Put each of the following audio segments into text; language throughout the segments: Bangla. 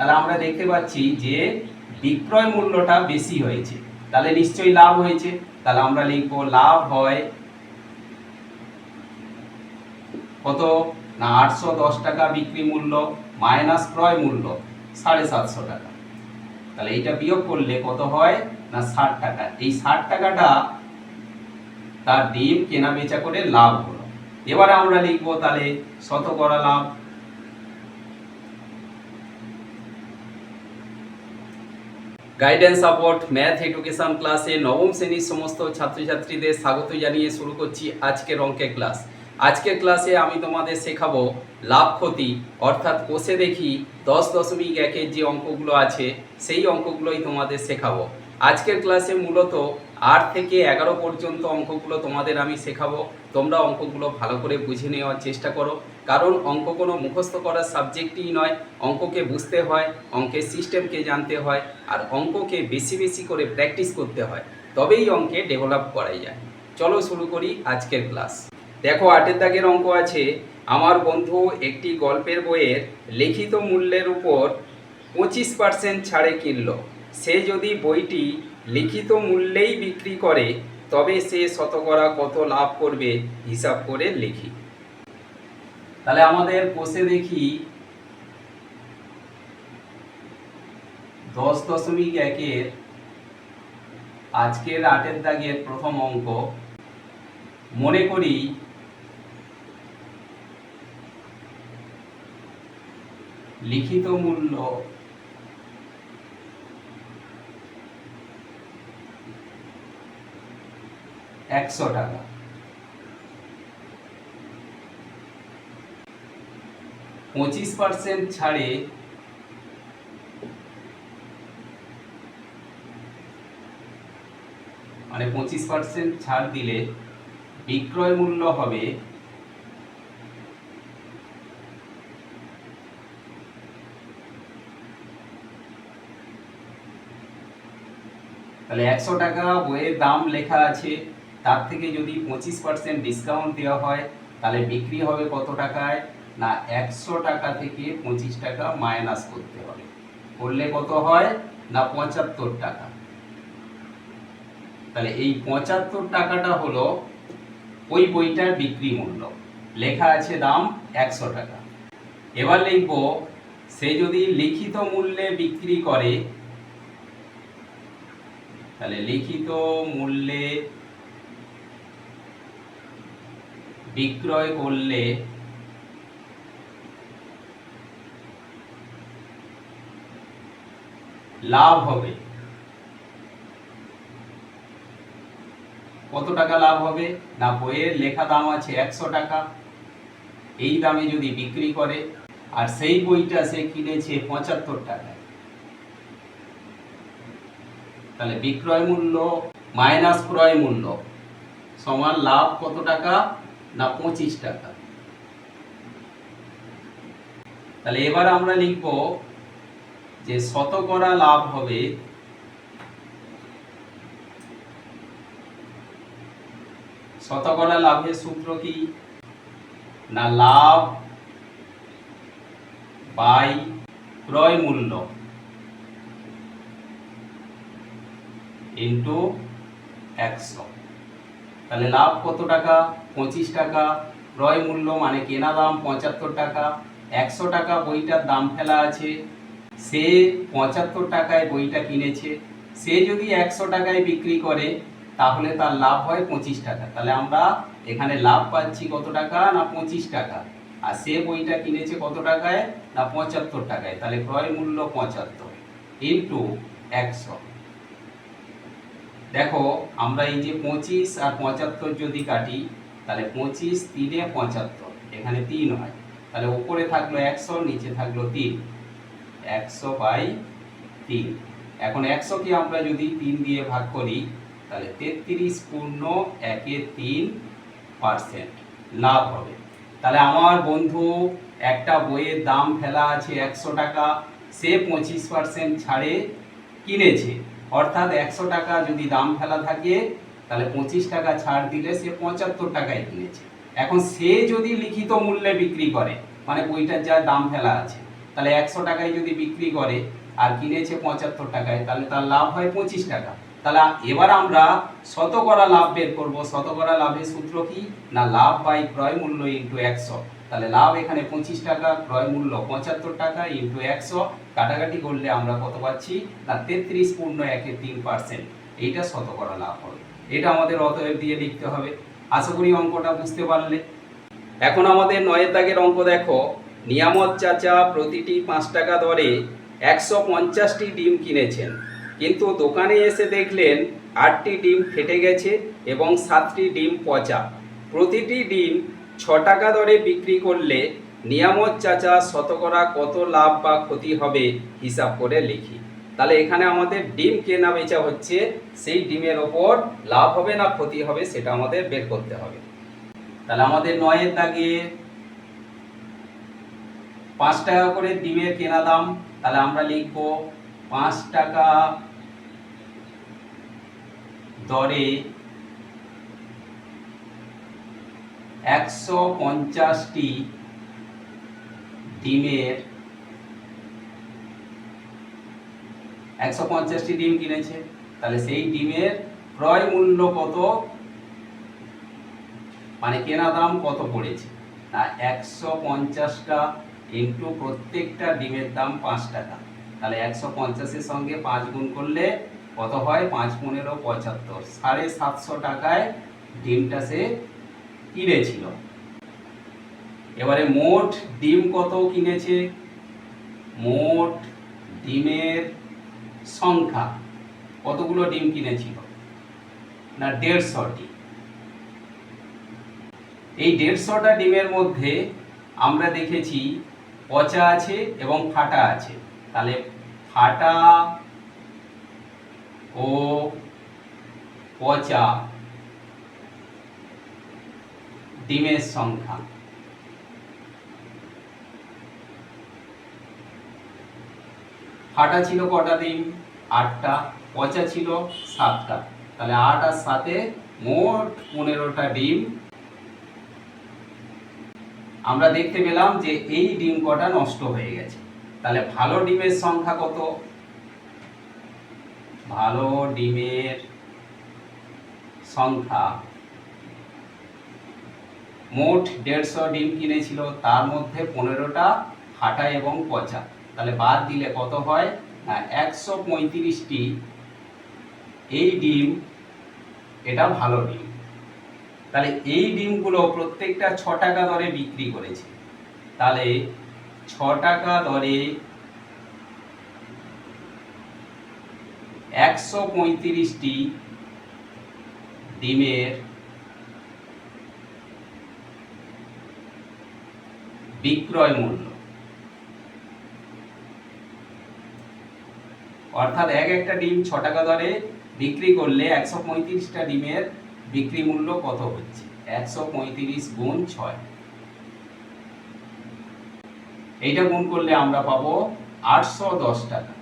তাহলে আমরা দেখতে পাচ্ছি যে বিক্রয় মূল্যটা বেশি হয়েছে। তাহলে নিশ্চয়ই লাভ হয়েছে। তাহলে আমরা লিখব লাভ হয় কত? না, আটশো দশ টাকা বিক্রি মূল্য মাইনাস ক্রয় মূল্য সাড়ে সাতশো টাকা। তাহলে এইটা বিয়োগ করলে কত হয়? না, ষাট টাকা। এই ষাট টাকাটা তার ডিম কেনা বেচা করে লাভ হলো। এবারে আমরা লিখব তাহলে শতকরা লাভ। গাইডেন্স সাপোর্ট ম্যাথ এডুকেশন ক্লাসে নবম শ্রেণির সমস্ত ছাত্রছাত্রীদের স্বাগত জানিয়ে শুরু করছি আজকের অঙ্কের ক্লাস আজকের ক্লাসে আমি তোমাদের শেখাবো লাভ ক্ষতি, অর্থাৎ কোষে দেখি দশ দশমিক একের যে অঙ্কগুলো আছে, সেই অঙ্কগুলোই তোমাদের শেখাবো। আজকের ক্লাসে মূলত আট থেকে এগারো পর্যন্ত অঙ্কগুলো তোমাদের আমি শেখাবো। তোমরা অঙ্কগুলো ভালো করে বুঝে নেওয়ার চেষ্টা করো। কারণ অঙ্ক কোনো মুখস্থ করার সাবজেক্টই নয়। অঙ্ককে বুঝতে হয়, অঙ্কের সিস্টেমকে জানতে হয়, আর অঙ্ককে বেশি বেশি করে প্র্যাকটিস করতে হয়। তবেই অঙ্কে ডেভেলপ করা যায়। চলো শুরু করি আজকের ক্লাস। দেখো, আটের দাগের অঙ্ক আছে। আমার বন্ধু একটি গল্পের বইয়ের লিখিত মূল্যের উপর পঁচিশ পার্সেন্ট ছাড়ে কিনল। সে যদি বইটি লিখিত মূল্যেই বিক্রি করে, তবে সে শতকরা কত লাভ করবে হিসাব করে লিখি। তাহলে আমাদের কোষে দেখি দশ দশমিক একের আজকের আটের দাগের প্রথম অঙ্ক। মনে করি লিখিত মূল্য একশো টাকা। পঁচিশ পার্সেন্ট ছাড়ে মানে পঁচিশ পার্সেন্ট ছাড় দিলে বিক্রয় মূল্য হবে তাহলে একশো টাকা বইয়ের দাম লেখা আছে। তার থেকে যদি পঁচিশ পার্সেন্ট ডিসকাউন্ট দেওয়া হয়, তাহলে বিক্রি হবে কত টাকায়? না, একশো টাকা থেকে পঁচিশ টাকা মাইনাস করতে হবে। করলে কত হয়? না, পঁচাত্তর টাকা। তাহলে এই পঁচাত্তর টাকাটা হলো ওই বইটার বিক্রি মূল্য। লেখা আছে দাম একশো টাকা। এবার লিখব, সে যদি লিখিত মূল্যে বিক্রি করে, তাহলে লিখিত মূল্যে বিক্রয় করলে লাভ হবে। কত টাকা লাভ হবে? না, বইয়ের লেখা দাম আছে একশো টাকা। এই দামে যদি বিক্রি করে, আর সেই বইটা সে কিনেছে পঁচাত্তর টাকায়। তাহলে বিক্রয় মূল্য মাইনাস ক্রয় মূল্য সমান লাভ কত টাকা? না, পঁচিশ টাকা। তাহলে এবার আমরা লিখব যে শতকরা লাভ হবে শতকরা লাভের সূত্র কি? না, লাভ বাই ক্রয় মূল্য ইন্টু একশো। তাহলে লাভ কত টাকা? পঁচিশ টাকা। ক্রয় মূল্য মানে কেনা দাম পঁচাত্তর টাকা। একশো টাকা বইটার দাম ফেলা আছে। সে পঁচাত্তর টাকায় বইটা কিনেছে। সে যদি একশো টাকায় বিক্রি করে, তাহলে তার লাভ হয় পঁচিশ টাকা। তাহলে আমরা এখানে লাভ পাচ্ছি কত টাকা না পঁচিশ টাকা? আর সে বইটা কিনেছে কত টাকায়? না পঁচাত্তর টাকায়। তাহলে ক্রয় মূল্য পঁচাত্তর ইন্টু একশো। দেখো, আমরা এই যে পঁচিশ আর পঁচাত্তর যদি কাটি, তাহলে পঁচিশ তিনে পঁচাত্তর, এখানে তিন হয়। তাহলে উপরে থাকল একশো, নিচে থাকল তিন। একশো বাই তিন। এখন একশোকে আমরা যদি তিন দিয়ে ভাগ করি, তাহলে তেত্রিশ পূর্ণ একে তিন পার্সেন্ট লাভ হবে। তাহলে আমার বন্ধু, একটা বইয়ের দাম ফেলা আছে একশো টাকা, সে পঁচিশ পার্সেন্ট ছাড়ে কিনেছে। অর্থাৎ একশো টাকা যদি দাম ফেলা থাকে, তাহলে পঁচিশ টাকা ছাড় দিলে সে পঁচাত্তর টাকায় কিনেছে। এখন সে যদি লিখিত মূল্যে বিক্রি করে মানে বইটার যা দাম ফেলা আছে, তাহলে একশো টাকায় যদি বিক্রি করে আর কিনেছে পঁচাত্তর টাকায়, তাহলে তার লাভ হয় পঁচিশ টাকা। তাহলে এবার আমরা শতকরা লাভ বের করব। শতকরা লাভের সূত্র কি? না, লাভ বাই ক্রয় মূল্য ইন্টু একশো। তাহলে লাভ এখানে পঁচিশ টাকা, ক্রয় মূল্য পঁচাত্তর টাকা ইন্টু একশো। কাটাকাটি করলে আমরা কত পাচ্ছি? না, তেত্রিশ পূর্ণ একে তিন পার্সেন্ট এইটা শতকরা লাভ হবে। এটা আমাদের অতএব দিয়ে লিখতে হবে। আশা করি অঙ্কটা বুঝতে পারলে। এখন আমাদের নয়ের দাগের অঙ্ক দেখো। নিয়ামত চাচা প্রতিটি পাঁচ টাকা দরে একশো পঞ্চাশটি ডিম কিনেছেন। কিন্তু দোকানে এসে দেখলেন আটটি ডিম ফেটে গেছে এবং সাতটি ডিম পচা। প্রতিটি ডিম ছ টাকা দরে বিক্রি করলে নিয়ামত চাচা শতকরা কত লাভ বা ক্ষতি হবে হিসাব করে লিখি। তাহলে এখানে আমাদের ডিম কেনা বেচা হচ্ছে, সেই ডিমের ওপর লাভ হবে না ক্ষতি হবে সেটা আমাদের বের করতে হবে। তাহলে আমাদের নয়ের দাগে পাঁচ টাকা করে ডিমের কেনা দাম, তাহলে আমরা লিখব পাঁচ টাকা দরে একশো পঞ্চাশটি ডিমের, একশো পঞ্চাশটি ডিম কিনেছে। তাহলে সেই ডিমের ক্রয় মূল্য কত? মানে কেনা দাম কত পড়েছে? না একশো পঞ্চাশটা ইন্টু প্রত্যেকটা ডিমের দাম পাঁচ টাকা। তাহলে একশো পঞ্চাশের সঙ্গে পাঁচ গুণ করলে কত হয়? পাঁচ পনেরো পঁচাত্তর। সাড়ে সাতশো টাকায় ডিমটা সে কিনেছিল এবারে মোট ডিম কত কিনেছে? মোট ডিমের সংখ্যা কতগুলো ডিম কিনেছিল? না, দেড়শোটি। এই দেড়শোটা ডিমের মধ্যে আমরা দেখেছি পচা আছে এবং ফাটা আছে। তাহলে ফাটা ও পচা ডিমের সংখ্যা। ফাটা ছিল কটা ডিম আটটা। পচা ছিল সাতটা। তাহলে আট আর সাতে মোট পনেরোটা ডিম আমরা দেখতে পেলাম যে এই ডিম কটা নষ্ট হয়ে গেছে। তাহলে ভালো ডিমের সংখ্যা কত? ভালো ডিমের সংখ্যা মোট দেড়শো ডিম কিনেছিল, তার মধ্যে পনেরোটা ফাটা এবং পচা। তাহলে বাদ দিলে কত হয়? না, একশো পঁয়ত্রিশটি এই ডিম, এটা ভালো ডিম। তাহলে এই ডিমগুলো প্রত্যেকটা ছ টাকা দরে বিক্রি করেছে। তাহলে ছ টাকা দরে একশো পঁয়ত্রিশটি ডিমের বিক্রয় মূল্য। অর্থাৎ এক একটা ডিম ছ টাকা দরে বিক্রি করলে একশো পঁয়ত্রিশটা ডিমের বিক্রি মূল্য কত হচ্ছে? একশো পঁয়ত্রিশ গুণ ছয়। এইটা গুণ করলে আমরা পাবো আটশো দশ টাকা।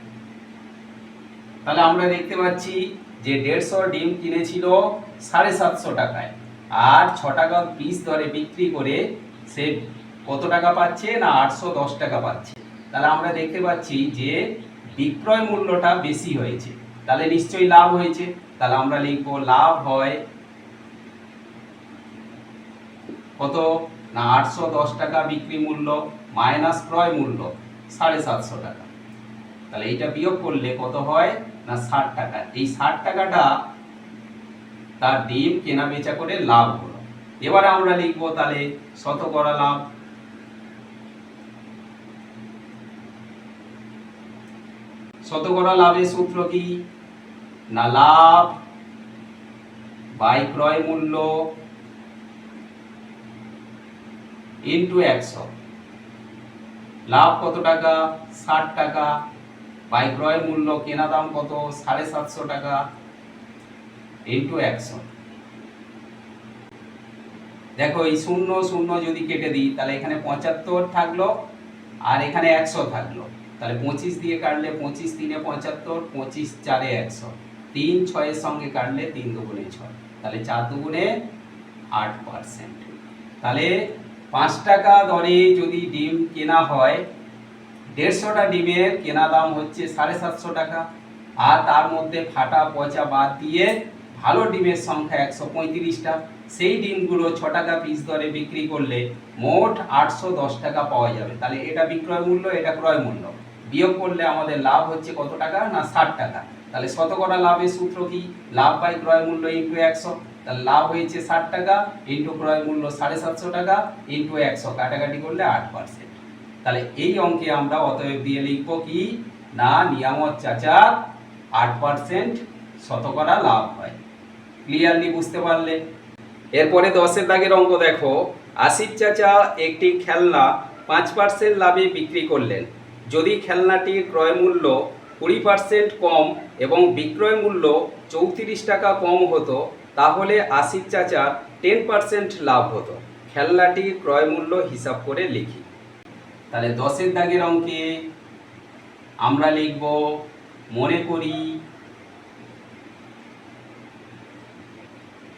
তাহলে আমরা দেখতে পাচ্ছি যে দেড়শো ডিম কিনেছিল সাড়ে সাতশো টাকায়, আর ছ টাকা পিস দরে বিক্রি করে সে টাকা পাচ্ছে না আটশো দশ টাকা পাচ্ছে? তাহলে আমরা দেখতে পাচ্ছি যে বিক্রয় মূল্যটা বেশি হয়েছে। তাহলে নিশ্চয়ই লাভ হয়েছে। তাহলে আমরা লিখব লাভ হয় কত? না আটশো দশ টাকা বিক্রি মূল্য মাইনাস ক্রয় মূল্য সাড়ে সাতশো টাকা। তাহলে এইটা বিয়োগ করলে কত হয়? না ষাট টাকা। এই ষাট টাকাটা তার ডিম কেনা বেচা করে লাভ হলো। এবারে আমরা লিখব তাহলে শতকরা লাভ। শতকরা লাভের সূত্র কি? না লাভ, বাই ক্রয় মূল্য ইন্টু একশো। লাভ কত টাকা? ষাট টাকা। বাই ক্রয় মূল্য কেনা দাম কত? সাড়ে সাতশো টাকা। ইন্টু একশো। দেখো, এই শূন্য শূন্য যদি কেটে দিই, তাহলে এখানে পঁচাত্তর থাকল আর এখানে একশো থাকল। তাহলে পঁচিশ দিয়ে কাটলে পঁচিশ তিনে পঁচাত্তর, পঁচিশ চারে একশো। তিন ছয়ের সঙ্গে কাটলে তিন দুগুণে ছয়। তাহলে চার দুগুণে আট পার্সেন্ট। তাহলে পাঁচ টাকা দরে যদি ডিম কেনা হয় দেড়শোটা ডিমের কেনা দাম হচ্ছে সাড়ে সাতশো টাকা। আর তার মধ্যে ফাটা পচা বাদ দিয়ে ভালো ডিমের সংখ্যা একশো পঁয়ত্রিশটা সেই ডিমগুলো ছ টাকা পিস দরে বিক্রি করলে মোট আটশো দশ টাকা পাওয়া যাবে। তাহলে এটা বিক্রয় মূল্য, এটা ক্রয় মূল্য। বিয়োগ করলে আমাদের লাভ হচ্ছে কত টাকা? না, ষাট টাকা। তাহলে শতকরা লাভের সূত্র কি? লাভ বাই ক্রয় মূল্য ইন্টু একশো। তাহলে লাভ হয়েছে ষাট টাকা, ইন্টু ক্রয় মূল্য সাড়ে সাতশো টাকা, ইন্টু একশো। কাটাকাটি করলে আট পার্সেন্ট। তাহলে এই অঙ্কে আমরা অতএব দিয়ে লিখব কি? না, নিয়ামত চাচার আট পার্সেন্ট শতকরা লাভ হয়। ক্লিয়ারলি বুঝতে পারলে? এরপরে দশের দাগের অঙ্ক দেখো। আশির চাচা একটি খেলনা পাঁচ পার্সেন্ট লাভে বিক্রি করলেন। যদি খেলনাটির ক্রয় মূল্য কুড়ি পার্সেন্ট কম এবং বিক্রয় মূল্য চৌত্রিশ টাকা কম হতো, তাহলে আশির চাচার টেন পার্সেন্ট লাভ হতো। খেলনাটির ক্রয় মূল্য হিসাব করে লিখি। তাহলে দশের দাগের অঙ্কে আমরা লিখব, মনে করি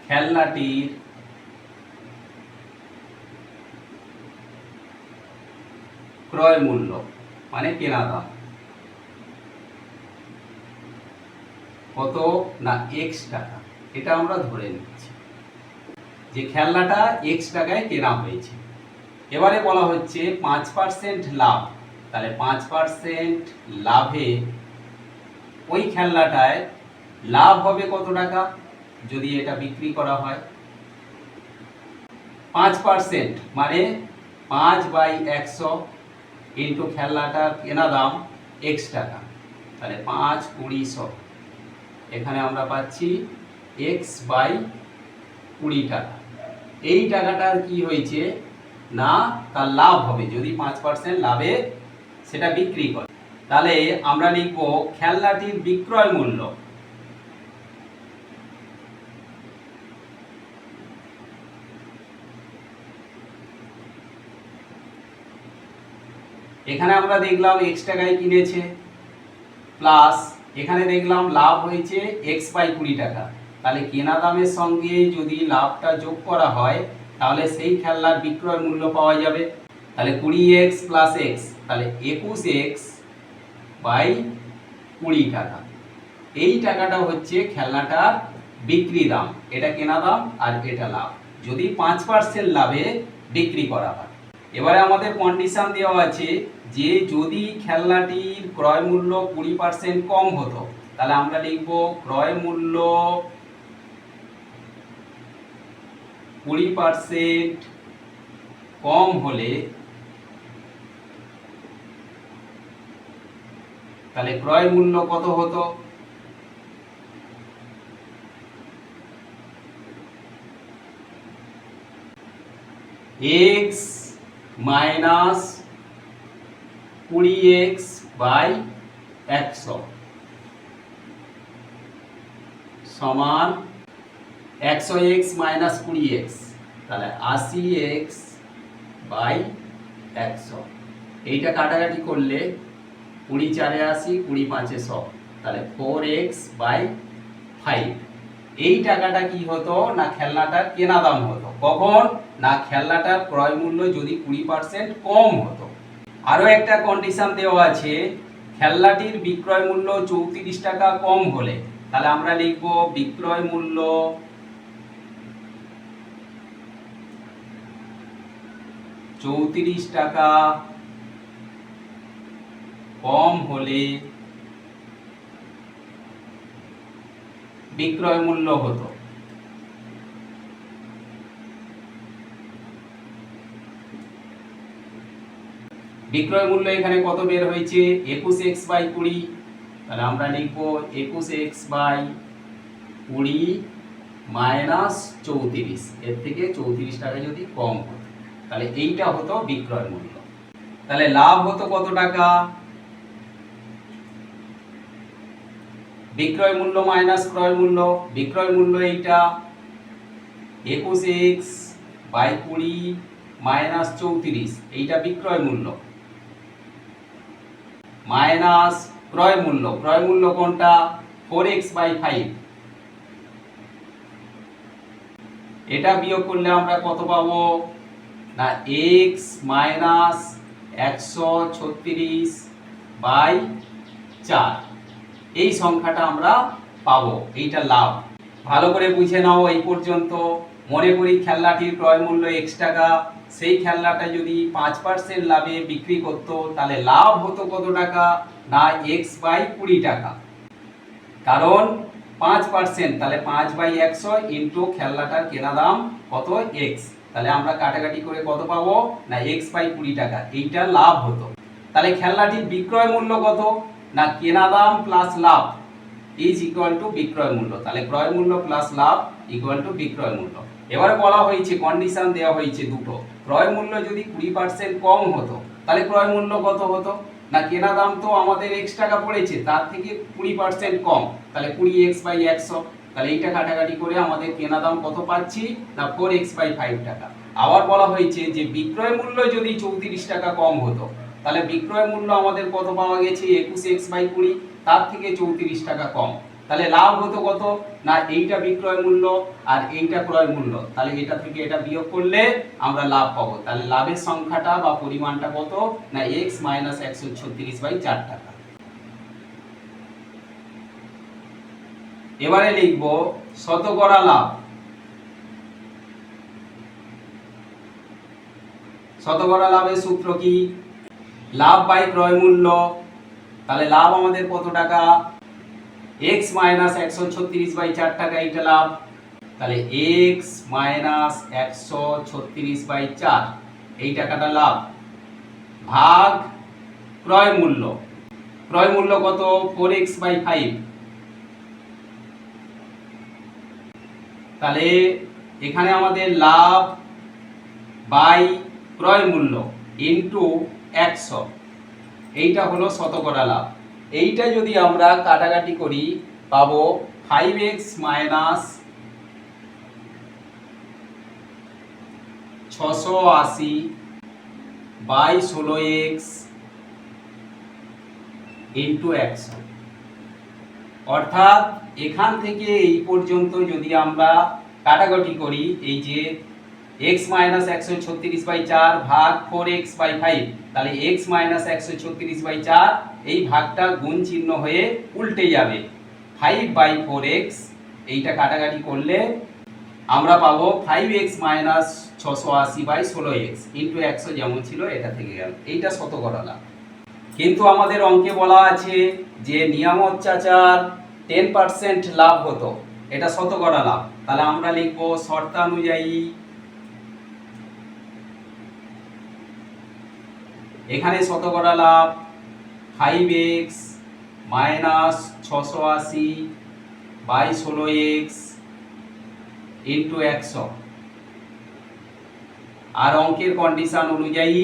খেলনাটির ক্রয় মূল্য। মানে কেনা দাম কত? না এক্স টাকা। এটা আমরা ধরে নিচ্ছি। যে খেলনাটা এক্স টাকায় কেনা হয়েছে। এবারে বলা হচ্ছে পাঁচ পার্সেন্ট লাভ। তাহলে পাঁচ পার্সেন্ট লাভে ওই খেলনাটায় লাভ হবে কত টাকা? যদি এটা বিক্রি করা হয়। পাঁচ পার্সেন্ট মানে পাঁচ বাই একশো ইন্টু খেলনাটার কেনা দাম এক্স টাকা। তাহলে পাঁচ কুড়িশো এখানে আমরা পাচ্ছি এক্স বাই কুড়ি টাকা। এই টাকাটার কি হয়েছে? না, তার লাভ হবে। যদি পাঁচ পার্সেন্ট লাভে সেটা বিক্রি করে। তাহলে আমরা লিখব খেলনাটির বিক্রয় মূল্য। এখানে আমরা দেখলাম এক্স টাকায় কিনেছে প্লাস এখানে দেখলাম লাভ হয়েছে এক্স বাই কুড়ি টাকা। তাহলে কেনা দামের সঙ্গে যদি লাভটা যোগ করা হয়, তাহলে সেই খেলনার বিক্রয় মূল্য পাওয়া যাবে। তাহলে কুড়ি এক্স প্লাস এক্স তাহলে একুশ এক্স বাই কুড়ি টাকা। এই টাকাটা হচ্ছে খেলনাটার বিক্রি দাম। এটা কেনা দাম আর এটা লাভ। যদি পাঁচ পার্সেন্ট লাভে বিক্রি করা হয়। এবারে আমাদের কন্ডিশন দেওয়া আছে যে যদি খেলনাটির ক্রয় মূল্য কুড়ি পার্সেন্ট কম হতো, তাহলে আমরা লিখব ক্রয় মূল্য কুড়ি পার্সেন্ট কম হলে তাহলে ক্রয় মূল্য কত হতো? এক্স মাইনাস কুড়ি এক্স বাই একশো সমান একশো এক্স মাইনাস কুড়ি এক্স, তাহলে আশি এক্স বাই একশো। এইটা কাটাকাটি করলে কুড়ি চারে আশি, কুড়ি পাঁচে শ, তাহলে ফোর এক্স বাই ফাইভ। এই টাকাটা কি হতো না খেলনাটার কেনা দাম হতো? কখন? না খেলনাটার ক্রয় মূল্য যদি কুড়ি পার্সেন্ট কম হতো। আরও একটা কন্ডিশন দেওয়া আছে, খেলনাটির বিক্রয় মূল্য চৌত্রিশ টাকা কম হলে, তাহলে আমরা লিখব বিক্রয় মূল্য চৌত্রিশ টাকা কম হলে বিক্রয় মূল্য হতো। বিক্রয় মূল্য এখানে কত বের হয়েছে? একুশ এক্স বাই কুড়ি। তাহলে আমরা লিখব একুশ এক্স বাই কুড়ি মাইনাস চৌত্রিশ। এর থেকে চৌত্রিশ টাকা যদি কম হতো। তাহলে এইটা হতো বিক্রয় মূল্য। তাহলে লাভ হতো কত টাকা? বিক্রয় মূল্য মাইনাস ক্রয় মূল্য। বিক্রয় মূল্য এইটা একুশ এক্স বাই কুড়ি মাইনাস চৌত্রিশ। এইটা বিক্রয় মূল্য। মাইনাস ক্রয় মূল্য। ক্রয় মূল্য কোনটা? ফোর এক্স বাই ফাইভ এটা বিয়োগ করলে আমরা কত পাবো? না এক্স মাইনাস একশো ছত্রিশ বাই চার। এই সংখ্যাটা আমরা পাবো। এইটা লাভ। ভালো করে বুঝে নাও এই পর্যন্ত। মনে করি খেলনাটির ক্রয় মূল্য এক্স টাকা। সেই খেলনাটা যদি পাঁচ পার্সেন্ট লাভে বিক্রি করতো, তাহলে লাভ হতো কত টাকা? না এক্স বাই কুড়ি টাকা। কারণ পাঁচ পার্সেন্ট তাহলে পাঁচ বাই একশো ইন্টু খেলনাটার কেনা দাম কত? এক্স তাহলে আমরা কাটাকাটি করে কত পাবো? না এক্স বাই কুড়ি টাকা। এইটা লাভ হতো। তাহলে খেলনাটির বিক্রয় মূল্য কত? না, কেনা দাম প্লাস লাভ ইজ ইকুয়াল টু বিক্রয় মূল্য। তাহলে ক্রয় মূল্য প্লাস লাভ ইকুয়াল টু বিক্রয় মূল্য। এবারে বলা হয়েছে কন্ডিশন দেওয়া হয়েছে দুটো। ক্রয় মূল্য যদি কুড়ি পার্সেন্ট কম হতো, তাহলে ক্রয় মূল্য কত হতো? না কেনা দাম তো আমাদের এক্স টাকা পড়েছে, তার থেকে কুড়ি পার্সেন্ট কম। তাহলে কুড়ি এক্স বাই একশো, তাহলে এইটা কাটাকাটি করে আমাদের কেনা দাম কত পাচ্ছি? না ফোর এক্স বাই ফাইভ টাকা। আবার বলা হয়েছে যে, বিক্রয় মূল্য যদি চৌত্রিশ টাকা কম হতো, তাহলে বিক্রয় মূল্য আমাদের কত পাওয়া গেছে? একুশ এক্স বাই কুড়ি, তার থেকে চৌত্রিশ টাকা কম। তাহলে লাভ হতো কত? না, এইটা বিক্রয় মূল্য আর এইটা ক্রয় মূল্য। তাহলে এটা থেকে এটা বিয়োগ করলে আমরা লাভ পাবো। তাহলে লাভের সংখ্যাটা বা পরিমাণটা কত? না এক্স মাইনাস একশো ছত্রিশ বাই চার টাকা। এবারে লিখব শতকরা লাভ। শতকরা লাভের সূত্র কি? লাভ বাই ক্রয় মূল্য। তাহলে লাভ আমাদের কত টাকা? এক্স মাইনাস একশো ছত্রিশ বাই চার টাকা, এইটা লাভ। তাহলে এক্স মাইনাস একশো ছত্রিশ বাই চার, এই টাকাটা লাভ। ভাগ ক্রয় মূল্য। ক্রয় মূল্য কত? ফোর এক্স বাই ফাইভ তাহলে এখানে আমাদের লাভ বাই ক্রয় মূল্য ইন্টু একশো। এইটা হলো শতকরা লাভ। এইটা যদি আমরা কাটাকাটি করি, পাবো ফাইভ এক্স মাইনাস ছশো আশি বাই ষোলো এক্স ইন্টু একশো। অর্থাৎ এখান থেকে এই পর্যন্ত যদি আমরা কাটাকাটি করি, এই যে এক্স মাইনাস একশো ছত্রিশ বাই চার ভাগ ফোর এক্স বাই ফাইভ তাহলে এক্স মাইনাস একশো ছত্রিশ বাই চার এই ভাগটা গুণ চিহ্ন হয়ে উল্টে যাবে। ফাইভ বাই ফোর এক্স এইটা কাটাকাটি করলে আমরা পাবো ফাইভ এক্স মাইনাস ছশো আশি বাই ষোলো এক্স ইন্টু একশো যেমন ছিল এটা থেকে গেল। এইটা শতকরা লাভ কিন্তু আমাদের অঙ্কে বলা আছে যে নিয়ামত চাচার টেন পার্সেন্ট লাভ হতো। এটা শতকরা লাভ তাহলে আমরা লিখব শর্তানুযায়ী এখানে শতকরা লাভ ফাইভ এক্স মাইনাস ছশো আশি বাই ষোলো এক্স ইন্টু একশো। আর অঙ্কের কন্ডিশন অনুযায়ী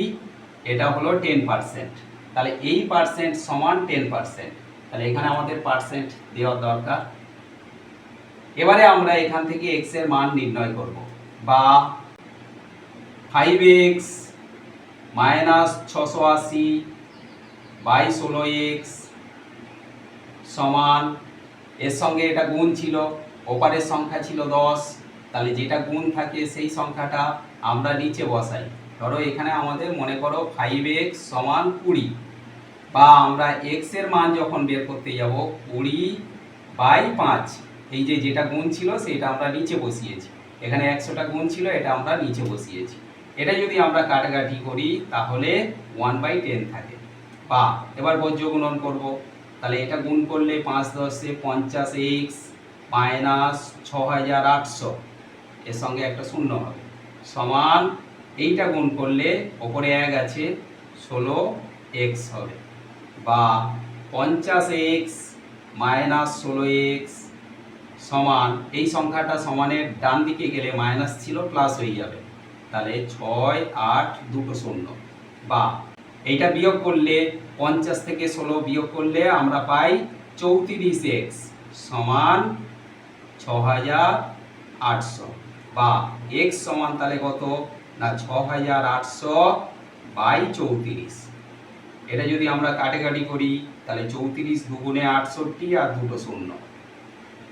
এটা হলো টেন পার্সেন্ট। তাহলে এই পার্সেন্ট সমান টেন পার্সেন্ট। তাহলে এখানে আমাদের পার্সেন্ট দেওয়ার দরকার। এবারে আমরা এখান থেকে এক্সের মান নির্ণয় করব। বা ফাইভ এক্স মাইনাস ছশো আশি বাই ষোলো এক্স সমান, এর সঙ্গে এটা গুণ ছিল, ওপারের সংখ্যা ছিল দশ, তাহলে যেটা গুণ থাকে সেই সংখ্যাটা আমরা নিচে বসাই। ধরো এখানে আমাদের মনে করো ফাইভ এক্স সমান কুড়ি, বা আমরা এক্সের মান যখন বের করতে যাব, কুড়ি বাই পাঁচ, এই যে যেটা গুণ ছিল সেটা আমরা নিচে বসিয়েছি। এখানে একশোটা গুণ ছিল, এটা আমরা নিচে বসিয়েছি। এটা যদি আমরা কাটাকাটি করি, তাহলে ওয়ান বাই টেন থাকে। বা এবার বর্জ্য গুণন করব, তাহলে এটা গুণ করলে পাঁচ দশে পঞ্চাশ এক্স মাইনাস ছ হাজার আটশো। এর সঙ্গে একটা শূন্য হবে। সমান এইটা গুণ করলে ওপরে এক আছে, ষোলো এক্স হবে। বা পঞ্চাশ এক্স মাইনাস ষোলো এক্স সমান, এই সংখ্যাটা সমানের ডান দিকে গেলে মাইনাস ছিল, প্লাস হয়ে যাবে। তাহলে ছয় আট দুটো শূন্য। বা এইটা বিয়োগ করলে পঞ্চাশ থেকে ষোলো বিয়োগ করলে আমরা পাই চৌত্রিশ এক্স সমান ছ হাজার আটশো। বা এক্স সমান তাহলে কত? না ছ হাজার আটশো বাই চৌত্রিশ। এটা যদি আমরা কাটাকাটি করি, তাহলে চৌত্রিশ দুগুণে আটষট্টি আর দুটো শূন্য।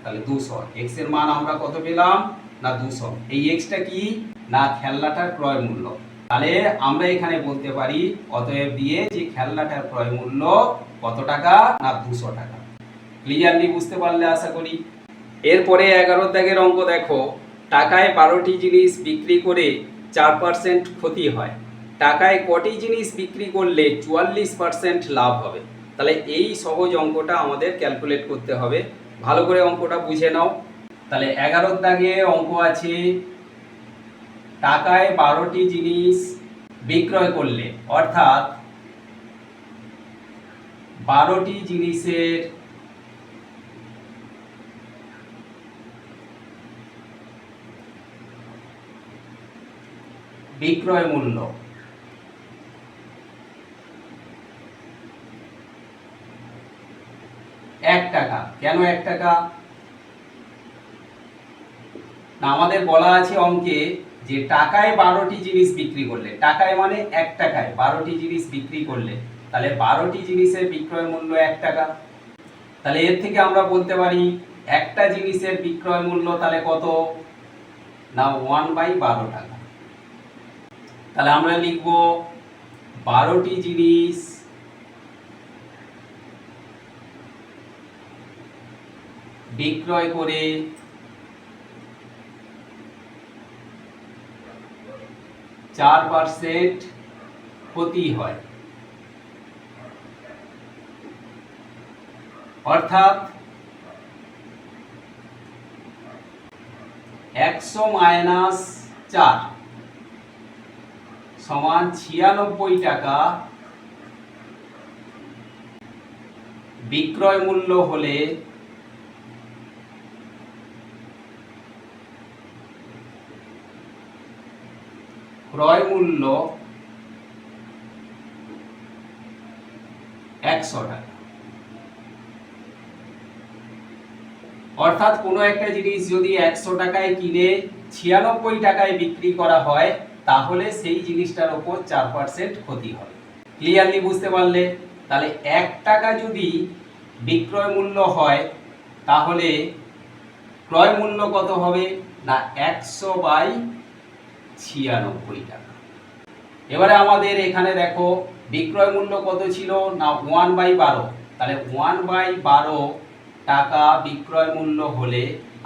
তাহলে দুশো। এক্সের মান আমরা কত পেলাম? না, দুশো। এই এক্সটা কি? না, খেলনাটার ক্রয় মূল্য। তাহলে আমরা এখানে বলতে পারি, অতএব দিয়ে যে খেলনাটার ক্রয় মূল্য কত টাকা না দুশো টাকা। ক্লিয়ারলি বুঝতে পারলে আশা করি। এরপরে এগারো দাগের অঙ্ক দেখো। টাকায় বারোটি জিনিস বিক্রি করে চার পার্সেন্ট ক্ষতি হয়। টাকায় কটি জিনিস বিক্রি করলে চুয়াল্লিশ পার্সেন্ট লাভ হবে। তাহলে এই সহজ অঙ্কটা আমাদের ক্যালকুলেট করতে হবে। ভালো করে অঙ্কটা বুঝে নাও। তাহলে এগারোর দাগে অঙ্ক আছে। টাকায় বারোটি জিনিস বিক্রয় করলে, অর্থাৎ বারোটি জিনিসের বিক্রয় মূল্য এক টাকা। কেন এক টাকা? আমাদের বলা আছে অঙ্কে যে টাকায় বারোটি জিনিস বিক্রি করলে, টাকায় মানে এক টাকায় বারোটি জিনিস বিক্রি করলে, তাহলে বারোটি জিনিসের বিক্রয় মূল্য এক টাকা। তাহলে এর থেকে আমরা বলতে পারি, একটা জিনিসের বিক্রয় মূল্য তাহলে কত? না ওয়ান বাই বারো টাকা। তাহলে আমরা লিখব, বারোটি জিনিস বিক্রয় করে চার পার্সেন্ট ক্ষতি হয়। অর্থাৎ একশো মাইনাস চার সমান ছিয়ানব্বই টাকা বিক্রয় মূল্য হলে ক্রয় মূল্য একশো টাকা। অর্থাৎ কোনো একটা জিনিস যদি একশো টাকায় কিনে ছিয়ানব্বই টাকায় বিক্রি করা হয়, তাহলে সেই জিনিসটার ওপর চার পার্সেন্ট ক্ষতি হবে। ক্লিয়ারলি বুঝতে পারলে? তাহলে এক টাকা যদি বিক্রয় মূল্য হয়, তাহলে ক্রয় মূল্য কত হবে? না, একশো বাই ছিয়ানব্বই টাকা। এবারে আমাদের এখানে দেখো, বিক্রয় মূল্য কত ছিল? না ওয়ান বাই বারো। তাহলে ওয়ান বাই বারো টাকা বিক্রয় মূল্য হলে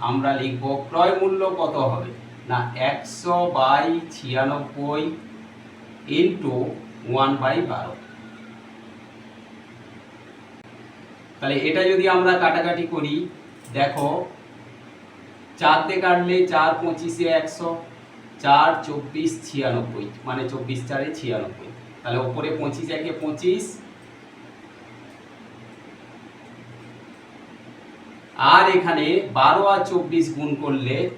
আমরা লিখব, ক্রয় মূল্য কত হবে? না, একশো বাই ছিয়ানব্বই ইন্টু ওয়ান বাই বারো। তাহলে এটা যদি আমরা কাটাকাটি করি, দেখো চার দিয়ে কাটলে চার পঁচিশে একশো চার, চব্বিশ, ছিয়ানব্বই। মানে চব্বিশ চারে ছিয়ানব্বই। তাহলে ওপরে পঁচিশ, একে পঁচিশ। আর এখানে বারো আর চব্বিশ গুণ করলে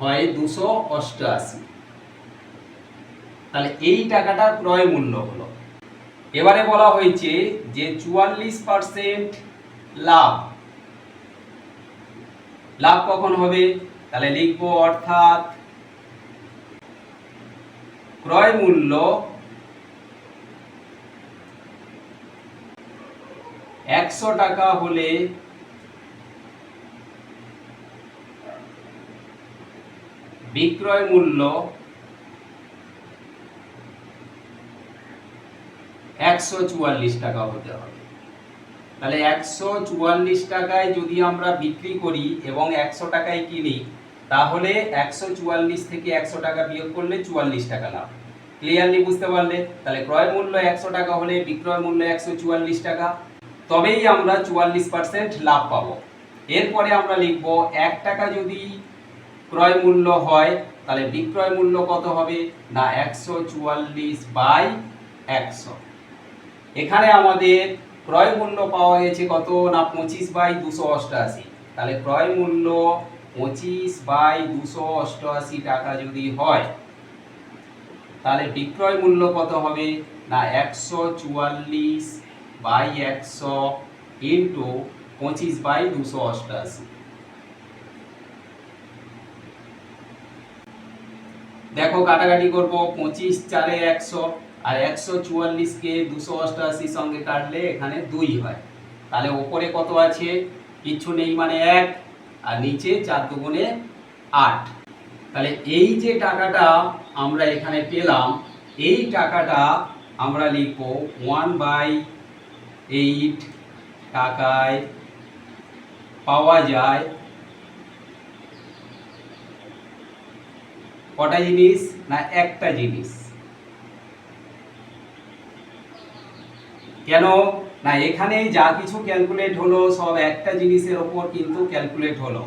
হয় দুশো অষ্টআশি তাহলে এই টাকাটা ক্রয় মূল্য হলো। এবারে বলা হয়েছে যে চুয়াল্লিশ পার্সেন্ট লাভ। লাভ কখন হবে? তাহলে লিখব অর্থাৎ ক্রয় মূল্য একশো টাকা হলে বিক্রয় মূল্য একশো চুয়াল্লিশ টাকা হতে হবে। তাহলে একশো চুয়াল্লিশ টাকায় যদি আমরা বিক্রি করি এবং একশো টাকায় কিনি, তাহলে একশো চুয়াল্লিশ থেকে একশো টাকা বিয়োগ করলে চুয়াল্লিশ টাকা লাভ। ক্লিয়ারলি বুঝতে পারলে, তাহলে ক্রয় মূল্য একশো টাকা হলে বিক্রয় মূল্য একশো চুয়াল্লিশ টাকা। তবেই আমরা চুয়াল্লিশ পার্সেন্ট লাভ পাবো। এরপরে আমরা লিখব, এক টাকা যদি ক্রয় মূল্য হয়, তাহলে বিক্রয় মূল্য কত হবে? না, একশো চুয়াল্লিশ বাই একশো। এখানে আমাদের ক্রয় মূল্য পাওয়া গেছে কত? না, পঁচিশ বাই দুশো অষ্টআশি। তাহলে ক্রয় মূল্য পঁচিশ বাই দুশো অষ্টআশি টাকা যদি হয় তাহলে বিক্রয় মূল্য কত হবে? না, একশো চুয়াল্লিশ বাই একশো ইন্টু পঁচিশ বাই দুশো অষ্টআশি দেখো, কাটাকাটি করব, পঁচিশ চারে একশো আর একশো চুয়াল্লিশকে দুশো অষ্টআশির সঙ্গে কাটলে এখানে দুই হয়। তাহলে ওপরে কত আছে? কিচ্ছু নেই মানে এক আর নিচে চার দুগুণে আট। তাহলে এই যে টাকাটা আমরা এখানে পেলাম, এই টাকাটা আমরা লিখব ওয়ান বাই এইট টাকায় পাওয়া যায় কটা জিনিস না একটা জিনিস? কেন? না এখানে যা কিছু ক্যালকুলেট হলো সব একটা জিনিসের ওপর কিন্তু ক্যালকুলেট হলো।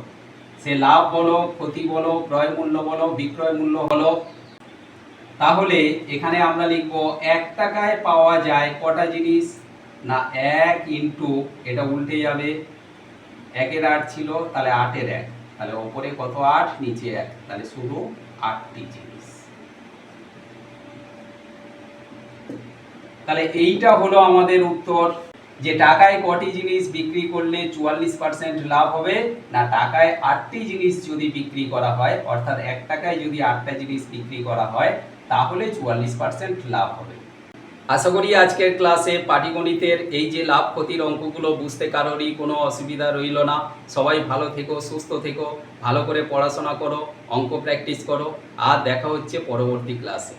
সে লাভ বলো, ক্ষতি বলো, ক্রয় মূল্য বলো, বিক্রয় মূল্য হলো তাহলে এখানে আমরা লিখব এক টাকায় পাওয়া যায় কটা জিনিস? না, এক ইন্টু, এটা উল্টে যাবে। একের আট ছিল, তাহলে আটের এক। তাহলে ওপরে কত আট? নিচে এক। তাহলে শুধু আটটি জিনিস। তাহলে এইটা হলো আমাদের উত্তর। যে টাকায় কটি জিনিস বিক্রি করলে চুয়াল্লিশ পার্সেন্ট লাভ হবে, না টাকায় আটটি জিনিস যদি বিক্রি করা হয়, অর্থাৎ এক টাকায় যদি আটটা জিনিস বিক্রি করা হয়, তাহলে চুয়াল্লিশ পার্সেন্ট লাভ হবে। আশা করি আজকের ক্লাসে পাটিগণিতের এই যে লাভ ক্ষতির অঙ্কগুলো বুঝতে কারোরই কোনো অসুবিধা রইল না। সবাই ভালো থেকো, সুস্থ থেকো, ভালো করে পড়াশোনা করো, অঙ্ক প্র্যাকটিস করো, আর দেখা হচ্ছে পরবর্তী ক্লাসে।